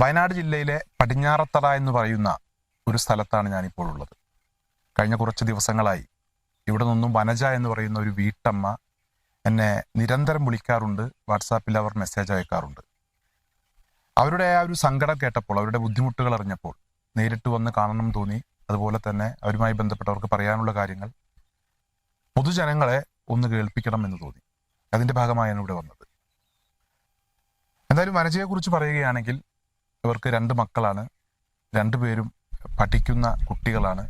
വയനാട് ജില്ലയിലെ പടിഞ്ഞാറത്തറ എന്ന് പറയുന്ന ഒരു സ്ഥലത്താണ് ഞാനിപ്പോൾ ഉള്ളത്. കഴിഞ്ഞ കുറച്ച് ദിവസങ്ങളായി ഇവിടെ നിന്നും വനജ എന്ന് പറയുന്ന ഒരു വീട്ടമ്മ എന്നെ നിരന്തരം വിളിക്കാറുണ്ട് വാട്സാപ്പിൽ അവർ മെസ്സേജ് അയക്കാറുണ്ട്. അവരുടെ ആ ഒരു സങ്കടം കേട്ടപ്പോൾ അവരുടെ ബുദ്ധിമുട്ടുകൾ അറിഞ്ഞപ്പോൾ നേരിട്ട് വന്ന് കാണണം തോന്നി. അതുപോലെ തന്നെ അവരുമായി ബന്ധപ്പെട്ടവർക്ക് പറയാനുള്ള കാര്യങ്ങൾ പൊതുജനങ്ങളെ ഒന്ന് കേൾപ്പിക്കണം എന്ന് തോന്നി. അതിന്റെ ഭാഗമായാണ് ഇവിടെ വന്നത്. എന്തായാലും വനജയെക്കുറിച്ച് പറയുകയാണെങ്കിൽ ഇവർക്ക് രണ്ട് മക്കളാണ്. രണ്ടുപേരും പഠിക്കുന്ന കുട്ടികളാണ്.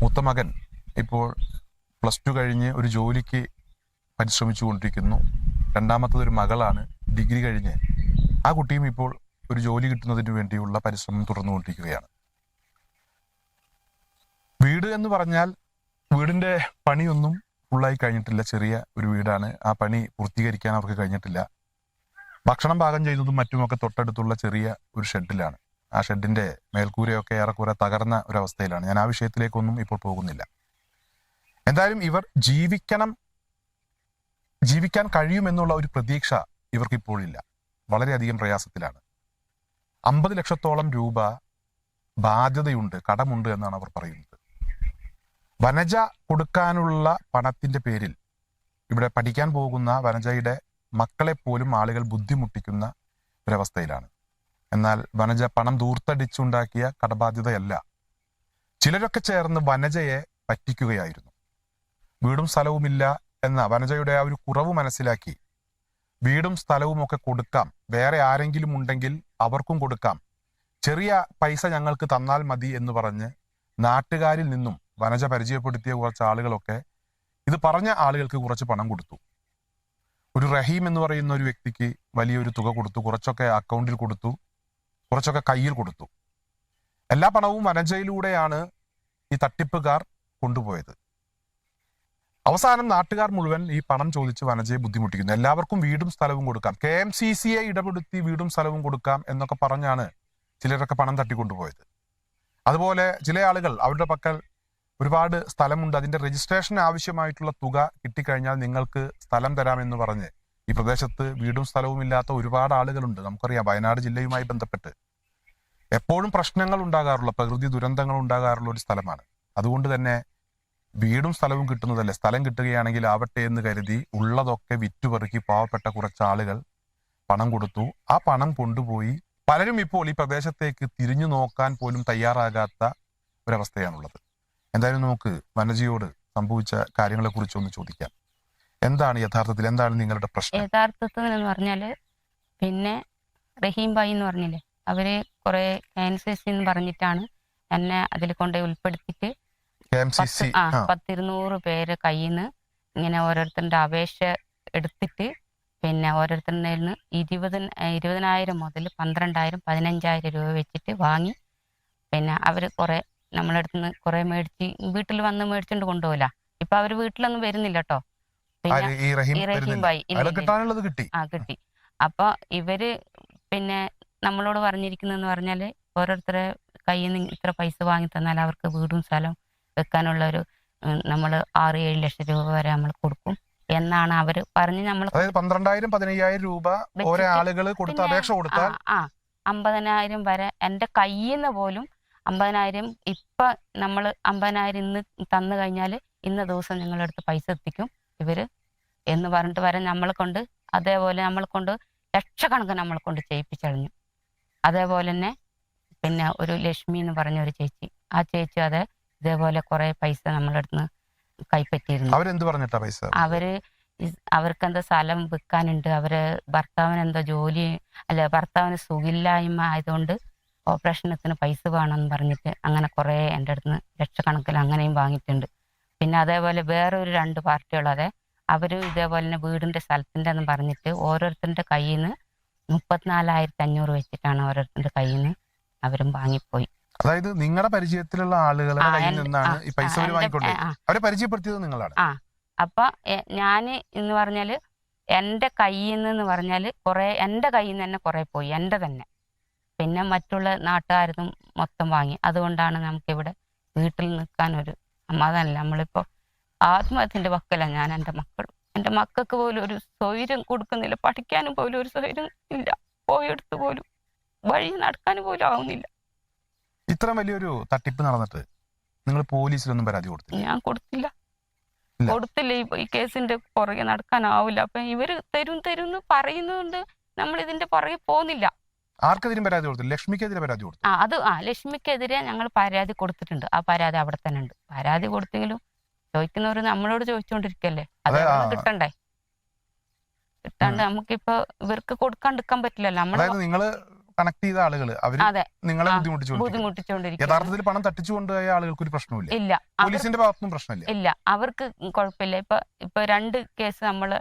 മൂത്ത മകൻ ഇപ്പോൾ പ്ലസ് ടു കഴിഞ്ഞ് ഒരു ജോലിക്ക് പരിശ്രമിച്ചു കൊണ്ടിരിക്കുന്നു. രണ്ടാമത്തത് ഒരു മകളാണ്. ഡിഗ്രി കഴിഞ്ഞ് ആ കുട്ടിയും ഇപ്പോൾ ഒരു ജോലി കിട്ടുന്നതിന് വേണ്ടിയുള്ള പരിശ്രമം തുടർന്നുകൊണ്ടിരിക്കുകയാണ്. വീട് എന്ന് പറഞ്ഞാൽ വീടിന്റെ പണിയൊന്നും ഫുള്ളായി കഴിഞ്ഞിട്ടില്ല. ചെറിയ ഒരു വീടാണ്. ആ പണി പൂർത്തീകരിക്കാൻ അവർക്ക് കഴിഞ്ഞിട്ടില്ല. ഭക്ഷണം പാകം ചെയ്തതും മറ്റുമൊക്കെ തൊട്ടടുത്തുള്ള ചെറിയ ഒരു ഷെഡിലാണ്. ആ ഷെഡിന്റെ മേൽക്കൂരയൊക്കെ ഏറെക്കുറെ തകർന്ന ഒരു അവസ്ഥയിലാണ് ഞാൻ ആ വിഷയത്തിലേക്കൊന്നും ഇപ്പോൾ പോകുന്നില്ല. എന്തായാലും ഇവർ ജീവിക്കണം ജീവിക്കാൻ കഴിയുമെന്നുള്ള ഒരു പ്രതീക്ഷ ഇവർക്ക് ഇപ്പോഴില്ല വളരെയധികം പ്രയാസത്തിലാണ്. അമ്പത് ലക്ഷത്തോളം രൂപ ബാധ്യതയുണ്ട് കടമുണ്ട് എന്നാണ് അവർ പറയുന്നത്. വനജ കൊടുക്കാനുള്ള പണത്തിന്റെ പേരിൽ ഇവിടെ പഠിക്കാൻ പോകുന്ന വനജയുടെ മക്കളെ പോലും ആളുകൾ ബുദ്ധിമുട്ടിക്കുന്ന ഒരവസ്ഥയിലാണ്. എന്നാൽ വനജ പണം ദൂർത്തടിച്ചുണ്ടാക്കിയ കടബാധ്യതയല്ല. ചിലരൊക്കെ ചേർന്ന് വനജയെ പറ്റിക്കുകയായിരുന്നു. വീടും സ്ഥലവുമില്ല എന്ന വനജയുടെ ആ ഒരു കുറവ് മനസ്സിലാക്കി വീടും സ്ഥലവും ഒക്കെ കൊടുക്കാം. വേറെ ആരെങ്കിലും ഉണ്ടെങ്കിൽ അവർക്കും കൊടുക്കാം. ചെറിയ പൈസ ഞങ്ങൾക്ക് തന്നാൽ മതി എന്ന് പറഞ്ഞ് നാട്ടുകാരിൽ നിന്നും വനജ പരിചയപ്പെടുത്തിയ കുറച്ച് ആളുകളൊക്കെ ഇത് പറഞ്ഞ ആളുകൾക്ക് കുറച്ച് പണം കൊടുത്തു. ഒരു റഹീം എന്ന് പറയുന്ന ഒരു വ്യക്തിക്ക് വലിയൊരു തുക കൊടുത്തു കുറച്ചൊക്കെ അക്കൗണ്ടിൽ കൊടുത്തു കുറച്ചൊക്കെ കയ്യിൽ കൊടുത്തു. എല്ലാ പണവും വനജയിലൂടെയാണ് ഈ തട്ടിപ്പുകാർ കൊണ്ടുപോയത്. അവസാനം നാട്ടുകാർ മുഴുവൻ ഈ പണം ചോദിച്ച് വനജയെ ബുദ്ധിമുട്ടിക്കുന്നു. എല്ലാവർക്കും വീടും സ്ഥലവും കൊടുക്കാം. കെ എം സി സിയെ ഇടപെടുത്തി വീടും സ്ഥലവും കൊടുക്കാം എന്നൊക്കെ പറഞ്ഞാണ് ചിലരൊക്കെ പണം തട്ടിക്കൊണ്ടുപോയത്. അതുപോലെ ചില ആളുകൾ അവരുടെ പക്കൽ ഒരുപാട് സ്ഥലമുണ്ട്. അതിന്റെ രജിസ്ട്രേഷൻ ആവശ്യമായിട്ടുള്ള തുക കിട്ടിക്കഴിഞ്ഞാൽ നിങ്ങൾക്ക് സ്ഥലം തരാമെന്ന് പറഞ്ഞ് ഈ പ്രദേശത്ത് വീടും സ്ഥലവും ഇല്ലാത്ത ഒരുപാട് ആളുകളുണ്ട്. നമുക്കറിയാം വയനാട് ജില്ലയുമായി ബന്ധപ്പെട്ട്. എപ്പോഴും പ്രശ്നങ്ങൾ ഉണ്ടാകാറുള്ള പ്രകൃതി ദുരന്തങ്ങൾ ഉണ്ടാകാറുള്ള ഒരു സ്ഥലമാണ്. അതുകൊണ്ട് തന്നെ വീടും സ്ഥലവും കിട്ടുന്നതല്ലേ? സ്ഥലം കിട്ടുകയാണെങ്കിൽ ആവട്ടെ എന്ന് കരുതി ഉള്ളതൊക്കെ വിറ്റുപെറുക്കി പാവപ്പെട്ട കുറച്ച് ആളുകൾ പണം കൊടുത്തു. ആ പണം കൊണ്ടുപോയി പലരും ഇപ്പോൾ ഈ പ്രദേശത്തേക്ക് തിരിഞ്ഞു നോക്കാൻ പോലും തയ്യാറാകാത്ത ഒരവസ്ഥയാണുള്ളത്. എന്തായാലും നമുക്ക് വനജിയോട് സംഭവിച്ച കാര്യങ്ങളെ കുറിച്ച് ഒന്ന് ചോദിക്കാം. എന്താണ് യഥാർത്ഥത്തിൽ എന്താണ് നിങ്ങളുടെ പ്രശ്നം? യഥാർത്ഥത്തിൽ എന്ന് പറഞ്ഞാൽ പിന്നെ റഹീം ഭായി എന്ന് പറഞ്ഞില്ലേ അവർ കുറെ ക്യാൻസേഴ്സ് എന്ന് പറഞ്ഞിട്ടാണ് എന്നെ അതിൽ കൊണ്ട് ഉൾപ്പെടുത്തിയിട്ട് കെ പത്ത് ആ പത്തിരുന്നൂറ് പേര് കയ്യിൽ നിന്ന് ഇങ്ങനെ ഓരോരുത്തരുടെ അപേക്ഷ എടുത്തിട്ട് പിന്നെ ഓരോരുത്തരുടെ നിന്ന് ഇരുപത് ഇരുപതിനായിരം മുതൽ പന്ത്രണ്ടായിരം പതിനഞ്ചായിരം രൂപ വെച്ചിട്ട് വാങ്ങി പിന്നെ അവർ കുറെ നമ്മളെ അടുത്ത് നിന്ന് കുറെ മേടിച്ച് വീട്ടിൽ വന്ന് മേടിച്ചോണ്ട് കൊണ്ടുപോകില്ല ഇപ്പൊ അവർ വീട്ടിലൊന്നും വരുന്നില്ല. കേട്ടോ കിട്ടി. ആ കിട്ടി. അപ്പൊ ഇവർ പിന്നെ നമ്മളോട് പറഞ്ഞിരിക്കുന്നതെന്ന് പറഞ്ഞാൽ ഓരോരുത്തരെ കയ്യിൽ നിന്ന് ഇത്ര പൈസ വാങ്ങി തന്നാൽ അവർക്ക് വീടും സ്ഥലം വെക്കാനുള്ള ഒരു നമ്മൾ ആറ് ഏഴ് ലക്ഷം രൂപ വരെ നമ്മൾ കൊടുക്കും എന്നാണ് അവർ പറഞ്ഞ് നമ്മൾ പന്ത്രണ്ടായിരം പതിനയ്യായിരം രൂപ ഓരോ ആളുകൾ കൊടുത്ത അപേക്ഷ കൊടുത്താൽ ആ അമ്പതിനായിരം വരെ എന്റെ കയ്യിൽ നിന്ന് പോലും അമ്പതിനായിരം ഇപ്പൊ നമ്മൾ അമ്പതിനായിരം ഇന്ന് തന്നു കഴിഞ്ഞാൽ ഇന്ന ദിവസം നിങ്ങളുടെ അടുത്ത് പൈസ എത്തിക്കും ഇവർ എന്ന് പറഞ്ഞിട്ട് വരെ നമ്മളെ കൊണ്ട് അതേപോലെ നമ്മളെ കൊണ്ട് ലക്ഷക്കണക്കിന് നമ്മളെ കൊണ്ട് ചെയ്യിപ്പിച്ചറിഞ്ഞു അതേപോലെ തന്നെ പിന്നെ ഒരു ലക്ഷ്മി എന്ന് പറഞ്ഞ ഒരു ചേച്ചി. ആ ചേച്ചി അതെ ഇതേപോലെ കുറെ പൈസ നമ്മളെ അടുത്ത് കൈപ്പറ്റിയിരുന്നു. അവരെന്ത് പറഞ്ഞിട്ടാ പൈസ അവർ അവർക്ക് എന്താ സ്ഥലം വിൽക്കാനുണ്ട് അവർ ഭർത്താവിന് എന്താ ജോലി അല്ല ഭർത്താവിന് സുഖമില്ലായ്മ ആയതുകൊണ്ട് ഓപ്പറേഷനത്തിന് പൈസ വേണമെന്ന് പറഞ്ഞിട്ട് അങ്ങനെ കുറേ എന്റെ അടുത്ത് നിന്ന് ലക്ഷക്കണക്കിൽ അങ്ങനെയും വാങ്ങിയിട്ടുണ്ട്. പിന്നെ അതേപോലെ വേറൊരു രണ്ട് പാർട്ടികളതെ അവർ അവർ ഇതേപോലെ തന്നെ വീടിന്റെ സ്ഥലത്തിന്റെ എന്ന് പറഞ്ഞിട്ട് ഓരോരുത്തരുടെ കയ്യിൽ നിന്ന് മുപ്പത്തിനാലായിരത്തി അഞ്ഞൂറ് വെച്ചിട്ടാണ് ഓരോരുത്തരുടെ കയ്യിൽ നിന്ന് അവരും വാങ്ങിപ്പോയി. അതായത് നിങ്ങളുടെ പരിചയത്തിലുള്ള ആളുകളുടെ ആ, കയ്യിൽ നിന്നാണ് ഈ പൈസ അവരെ പരിചയപ്പെടുത്തിയത് നിങ്ങളാണ്? അപ്പൊ ഞാൻ ഞാൻ എന്ന് പറഞ്ഞാൽ എന്റെ കയ്യിൽ നിന്ന് പറഞ്ഞാൽ കുറെ എന്റെ കയ്യിൽ നിന്ന് തന്നെ കുറെ പോയി എന്റെ തന്നെ. പിന്നെ മറ്റുള്ള നാട്ടുകാരതും മൊത്തം വാങ്ങി. അതുകൊണ്ടാണ് നമുക്ക് ഇവിടെ വീട്ടിൽ നിൽക്കാൻ ഒരു സമാധാനമില്ല നമ്മളിപ്പോ ആത്മഹത്യന്റെ വക്കല ഞാൻ എന്റെ മക്കൾ എന്റെ മക്കൾക്ക് പോലും ഒരു സ്വൈര്യം കൊടുക്കുന്നില്ല. പഠിക്കാനും പോലും ഒരു സ്വൈര്യം ഇല്ല. പോയെടുത്ത് പോലും വഴി നടക്കാനും പോലും ആവുന്നില്ല. ഇത്ര വലിയൊരു തട്ടിപ്പ് നടന്നിട്ട് നിങ്ങൾ പോലീസിലൊന്നും പരാതി കൊടുത്തില്ല? ഞാൻ കൊടുത്തില്ല. കൊടുത്തില്ല. ഈ- ഈ കേസിന്റെ പുറകെ നടക്കാനാവില്ല. അപ്പൊ ഇവർ തരും തരും എന്ന് പറയുന്നതുകൊണ്ട് നമ്മൾ ഇതിന്റെ പുറകെ പോകുന്നില്ല. ആർക്കെതിരും പരാതി കൊടുത്തു? ലക്ഷ്മിക്കെതിരെ പരാതി കൊടുത്തു. ആ അത് ആ ലക്ഷ്മിക്കെതിരെ ഞങ്ങൾ പരാതി കൊടുത്തിട്ടുണ്ട്. ആ പരാതി അവിടെ തന്നെ ഉണ്ട്. പരാതി കൊടുത്തെങ്കിലും ചോദിക്കുന്നവർ നമ്മളോട് ചോദിച്ചുകൊണ്ടിരിക്കല്ലേ അത് അതെ, കിട്ടണ്ടേ? കിട്ടാണ്ട് നമുക്കിപ്പോ ഇവർക്ക് കൊടുക്കാണ്ടിരിക്കാൻ പറ്റില്ലല്ലോ. നമ്മളെ അതായത് നിങ്ങൾ കണക്ട് ചെയ്ത ആളുകൾ അവർ അതെ. നിങ്ങളെ ആ, ബുദ്ധിമുട്ടിച്ചു യഥാർത്ഥത്തിൽ പണം തട്ടിച്ചു കൊണ്ടുപോയ ആളുകൾക്ക് ഒരു പ്രശ്നമില്ല ഇല്ല. പോലീസിന്റെ ഭാഗത്തുനിന്നും പ്രശ്നമില്ല. ഇല്ല. അവർക്ക് കുഴപ്പമില്ല. ഇപ്പൊ ഇപ്പൊ രണ്ട് കേസ് നമ്മളെ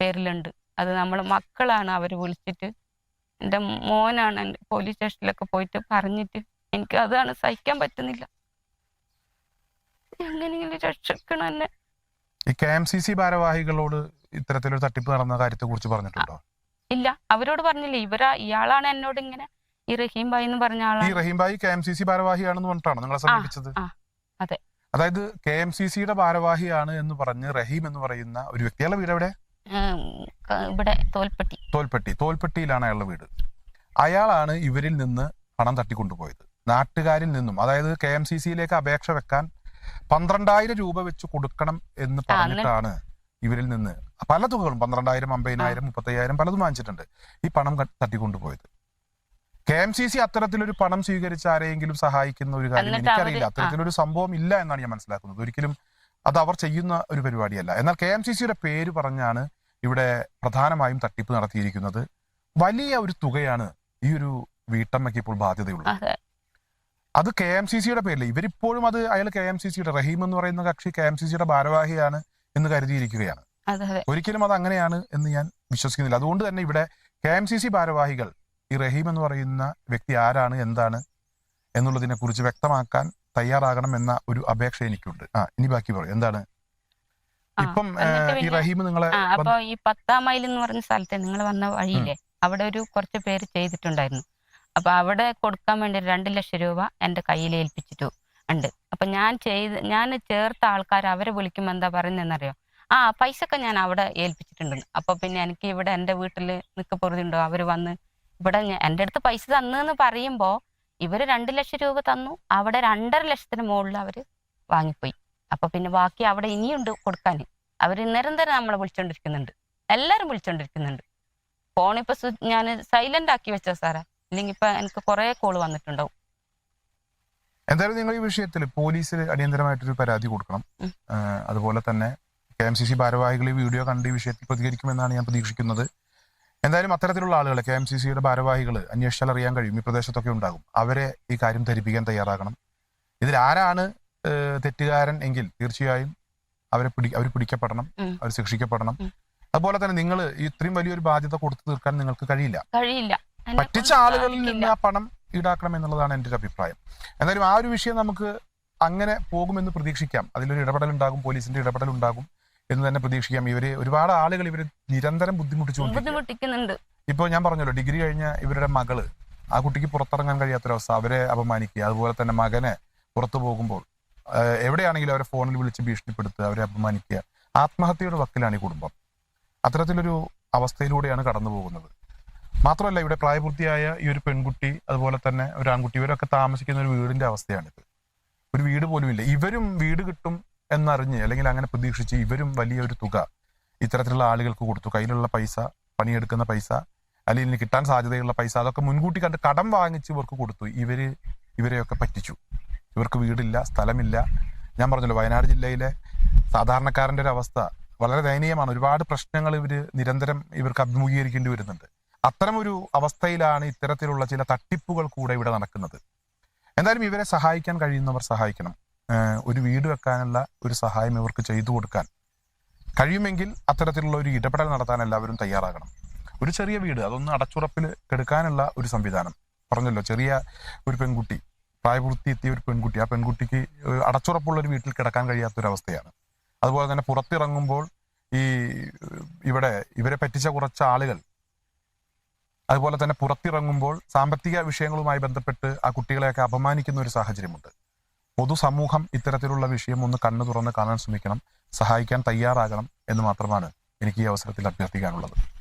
പേരിലുണ്ട്. അത് നമ്മളെ മക്കളാണ് അവർ വിളിച്ചിട്ട് എന്റെ മോനാണ് എന്റെ പോലീസ് സ്റ്റേഷനിലൊക്കെ പോയിട്ട് പറഞ്ഞിട്ട് എനിക്ക് അതാണ് സഹിക്കാൻ പറ്റുന്നില്ല. എങ്ങനെയെങ്കിലും രക്ഷിക്കണം എന്നെ. ഈ കെ എം സി സി ഭാരവാഹികളോട് ഇത്തരത്തിലൊരു തട്ടിപ്പ് നടന്ന കാര്യത്തെ കുറിച്ച് പറഞ്ഞിട്ടുണ്ടോ? ഇല്ല അവരോട് പറഞ്ഞില്ല. ഇവരാ ഇയാളാണ് എന്നോട് ഇങ്ങനെ ഈ റഹീം ഭായി എന്ന് പറഞ്ഞ ഈ Rahim Bhai K M C C ഭാരവാഹിയാണെന്ന് പറഞ്ഞിട്ടാണ് നിങ്ങളെ സമീപിച്ചത്? അതെ. അതായത് കെ എം സി സിയുടെ ഭാരവാഹിയാണ് എന്ന് പറഞ്ഞ് റഹീം എന്ന് പറയുന്ന ഒരു വ്യക്തിയുടെ വീട് എവിടെ ഇവിടെ തോൽപ്പെട്ടി. തോൽപ്പെട്ടി. തോൽപ്പെട്ടിയിലാണ് അയാളുടെ വീട്. അയാളാണ് ഇവരിൽ നിന്ന് പണം തട്ടിക്കൊണ്ടുപോയത്. നാട്ടുകാരിൽ നിന്നും അതായത് കെ എം സി സിയിലേക്ക് അപേക്ഷ വെക്കാൻ പന്ത്രണ്ടായിരം രൂപ വെച്ച് കൊടുക്കണം എന്ന് പറഞ്ഞിട്ടാണ് ഇവരിൽ നിന്ന് പല തുകകളും പന്ത്രണ്ടായിരം അമ്പതിനായിരം മുപ്പത്തയ്യായിരം പലതും വാങ്ങിച്ചിട്ടുണ്ട് ഈ പണം തട്ടിക്കൊണ്ടുപോയത്. കെ എം സി സി അത്തരത്തിലൊരു പണം സ്വീകരിച്ച് ആരെയെങ്കിലും സഹായിക്കുന്ന ഒരു കാര്യം എനിക്കറിയില്ല. അത്തരത്തിലൊരു സംഭവം ഇല്ല എന്നാണ് ഞാൻ മനസ്സിലാക്കുന്നത്. ഒരിക്കലും അത് അവർ ചെയ്യുന്ന ഒരു പരിപാടിയല്ല. എന്നാൽ കെ എം സി സിയുടെ പേര് പറഞ്ഞാണ് ഇവിടെ പ്രധാനമായും തട്ടിപ്പ് നടത്തിയിരിക്കുന്നത്. വലിയ ഒരു തുകയാണ് ഈ ഒരു വീട്ടമ്മയ്ക്ക് ഇപ്പോൾ ബാധ്യതയുള്ളത്. അതെ. കെ എം സി സിയുടെ പേരിൽ ഇവരിപ്പോഴും അത് അയാൾ കെ എം സി സിയുടെ റഹീം എന്ന് പറയുന്ന കക്ഷി കെ എം സി സിയുടെ ഭാരവാഹിയാണ് എന്ന് കരുതിയിരിക്കുകയാണ്. ഒരിക്കലും അത് അങ്ങനെയാണ് എന്ന് ഞാൻ വിശ്വസിക്കുന്നില്ല. അതുകൊണ്ട് തന്നെ ഇവിടെ കെ എം സി സി ഭാരവാഹികൾ ഈ റഹീം എന്ന് പറയുന്ന വ്യക്തി ആരാണ് എന്താണ് എന്നുള്ളതിനെ കുറിച്ച് വ്യക്തമാക്കാൻ തയ്യാറാകണം എന്ന ഒരു അപേക്ഷ എനിക്കുണ്ട്. ആ ഇനി ബാക്കി പറയും. എന്താണ്? ഇപ്പം ഈ റഹീം നിങ്ങളെ അപ്പൊ ഈ പത്താം മൈൽ എന്ന് പറഞ്ഞ സ്ഥലത്ത് നിങ്ങൾ വന്ന വഴിയില്ലേ? അവിടെ ഒരു കുറച്ച് പേര് ചെയ്തിട്ടുണ്ടായിരുന്നു. അപ്പൊ അവിടെ കൊടുക്കാൻ വേണ്ടി രണ്ട് ലക്ഷം രൂപ എന്റെ കയ്യിൽ ഏൽപ്പിച്ചിട്ടു ഉണ്ട്. അപ്പൊ ഞാൻ ചെയ്ത് ഞാൻ ചേർത്ത ആൾക്കാർ അവരെ വിളിക്കുമ്പോൾ എന്താ പറയുന്നതെന്നറിയോ? ആ പൈസ ഒക്കെ ഞാൻ അവിടെ ഏൽപ്പിച്ചിട്ടുണ്ട്. അപ്പൊ പിന്നെ എനിക്ക് ഇവിടെ എന്റെ വീട്ടിൽ നിൽക്കപ്പൊറുതുണ്ടോ അവർ വന്ന് ഇവിടെ എന്റെ അടുത്ത് പൈസ തന്നെന്ന് പറയുമ്പോ ഇവർ രണ്ട് ലക്ഷം രൂപ തന്നു. അവിടെ രണ്ടര ലക്ഷത്തിന് മുകളിൽ അവർ വാങ്ങിപ്പോയി. അപ്പൊ പിന്നെ ബാക്കി അവിടെ ഇനിയുണ്ട് കൊടുക്കാൻ. അവർ നിരന്തരം നമ്മളെ വിളിച്ചോണ്ടിരിക്കുന്നുണ്ട്. എല്ലാരും വിളിച്ചോണ്ടിരിക്കുന്നുണ്ട്. ഫോണിപ്പോ ഞാൻ സൈലന്റ് ആക്കി വെച്ചോ സാറേ? ഇല്ലെങ്കിൽ ഇപ്പൊ എനിക്ക് കുറെ കോൾ വന്നിട്ടുണ്ടാവും. എന്തായാലും നിങ്ങൾ ഈ വിഷയത്തിൽ പോലീസിൽ അടിയന്തരമായിട്ടൊരു പരാതി കൊടുക്കണം. അതുപോലെ തന്നെ കെ എം സി സി ഭാരവാഹികൾ ഈ വീഡിയോ കണ്ട് ഈ വിഷയത്തിൽ പ്രതികരിക്കുമെന്നാണ് ഞാൻ പ്രതീക്ഷിക്കുന്നത്. എന്തായാലും അത്തരത്തിലുള്ള ആളുകൾ കെ എം സി സിയുടെ ഭാരവാഹികൾ അന്വേഷിച്ചാൽ അറിയാൻ കഴിയും. ഈ പ്രദേശത്തൊക്കെ ഉണ്ടാകും. അവരെ ഈ കാര്യം ധരിപ്പിക്കാൻ തയ്യാറാകണം. ഇതിൽ ആരാണ് തെറ്റുകാരൻ എങ്കിൽ തീർച്ചയായും അവരെ പിടി അവർ പിടിക്കപ്പെടണം. അവർ ശിക്ഷിക്കപ്പെടണം. അതുപോലെ തന്നെ നിങ്ങൾ ഇത്രയും വലിയൊരു ബാധ്യത കൊടുത്തു തീർക്കാൻ നിങ്ങൾക്ക് കഴിയില്ല. കഴിയില്ല. പറ്റിച്ച ആളുകളിൽ നിന്ന് ആ പണം ഈടാക്കണം എന്നുള്ളതാണ് എന്റെ ഒരു അഭിപ്രായം. എന്തായാലും ആ ഒരു വിഷയം നമുക്ക് അങ്ങനെ പോകുമെന്ന് പ്രതീക്ഷിക്കാം. അതിലൊരു ഇടപെടൽ ഉണ്ടാകും പോലീസിന്റെ ഇടപെടൽ ഉണ്ടാകും എന്ന് തന്നെ പ്രതീക്ഷിക്കാം. ഇവർ ഒരുപാട് ആളുകൾ ഇവർ നിരന്തരം ബുദ്ധിമുട്ടിച്ചുകൊണ്ടിരിക്കും ഇപ്പൊ ഇപ്പോൾ ഞാൻ പറഞ്ഞല്ലോ ഡിഗ്രി കഴിഞ്ഞ ഇവരുടെ മകൾ ആ കുട്ടിക്ക് പുറത്തിറങ്ങാൻ കഴിയാത്തൊരവസ്ഥ അവരെ അപമാനിക്കുക അതുപോലെ തന്നെ മകനെ പുറത്തു പോകുമ്പോൾ എവിടെയാണെങ്കിലും അവരെ ഫോണിൽ വിളിച്ച് ഭീഷണിപ്പെടുത്തുക അവരെ അപമാനിക്കുക. ആത്മഹത്യയുടെ വക്കിലാണ് ഈ കുടുംബം. അത്തരത്തിലൊരു അവസ്ഥയിലൂടെയാണ് കടന്നു പോകുന്നത്. മാത്രമല്ല ഇവിടെ പ്രായപൂർത്തിയായ ഈ ഒരു പെൺകുട്ടി അതുപോലെ തന്നെ ഒരു ആൺകുട്ടി ഇവരൊക്കെ താമസിക്കുന്ന ഒരു വീടിന്റെ അവസ്ഥയാണിത്. ഒരു വീട് പോലും ഇല്ല ഇവരും വീട് കിട്ടും എന്നറിഞ്ഞ് അല്ലെങ്കിൽ അങ്ങനെ പ്രതീക്ഷിച്ച് ഇവരും വലിയൊരു തുക ഇത്തരത്തിലുള്ള ആളുകൾക്ക് കൊടുത്തു. കയ്യിലുള്ള പൈസ പണിയെടുക്കുന്ന പൈസ അല്ലെങ്കിൽ കിട്ടാൻ സാധ്യതയുള്ള പൈസ അതൊക്കെ മുൻകൂട്ടി കണ്ട് കടം വാങ്ങിച്ച് ഇവർക്ക് കൊടുത്തു. ഇവർ ഇവരെയൊക്കെ പറ്റിച്ചു. ഇവർക്ക് വീടില്ല സ്ഥലമില്ല. ഞാൻ പറഞ്ഞല്ലോ വയനാട് ജില്ലയിലെ സാധാരണക്കാരന്റെ ഒരു അവസ്ഥ വളരെ ദയനീയമാണ്. ഒരുപാട് പ്രശ്നങ്ങൾ ഇവർ നിരന്തരം ഇവർക്ക് അഭിമുഖീകരിക്കേണ്ടി വരുന്നുണ്ട്. അത്തരമൊരു അവസ്ഥയിലാണ് ഇത്തരത്തിലുള്ള ചില തട്ടിപ്പുകൾ കൂടെ ഇവിടെ നടക്കുന്നത്. എന്തായാലും ഇവരെ സഹായിക്കാൻ കഴിയുന്നവർ സഹായിക്കണം. ഒരു വീട് വെക്കാനുള്ള ഒരു സഹായം ഇവർക്ക് ചെയ്തു കൊടുക്കാൻ. കഴിയുമെങ്കിൽ അത്തരത്തിലുള്ള ഒരു ഇടപെടൽ നടത്താൻ എല്ലാവരും തയ്യാറാകണം. ഒരു ചെറിയ വീട് അതൊന്ന് അടച്ചുറപ്പിൽ കെടുക്കാനുള്ള ഒരു സംവിധാനം. പറഞ്ഞല്ലോ ചെറിയ ഒരു പെൺകുട്ടി പ്രായപൂർത്തി എത്തിയ ഒരു പെൺകുട്ടി. ആ പെൺകുട്ടിക്ക് അടച്ചുറപ്പുള്ള ഒരു വീട്ടിൽ കിടക്കാൻ കഴിയാത്തൊരവസ്ഥയാണ്. അതുപോലെ തന്നെ പുറത്തിറങ്ങുമ്പോൾ ഈ ഇവിടെ ഇവരെ പറ്റിച്ച കുറച്ച് ആളുകൾ അതുപോലെ തന്നെ പുറത്തിറങ്ങുമ്പോൾ സാമ്പത്തിക വിഷയങ്ങളുമായി ബന്ധപ്പെട്ട് ആ കുട്ടികളെയൊക്കെ അപമാനിക്കുന്ന ഒരു സാഹചര്യമുണ്ട്. പൊതുസമൂഹം ഇത്തരത്തിലുള്ള വിഷയം ഒന്ന് കണ്ണു തുറന്ന് കാണാൻ ശ്രമിക്കണം. സഹായിക്കാൻ തയ്യാറാകണം എന്ന് മാത്രമാണ് എനിക്ക് ഈ അവസരത്തിൽ അഭ്യർത്ഥിക്കാനുള്ളത്.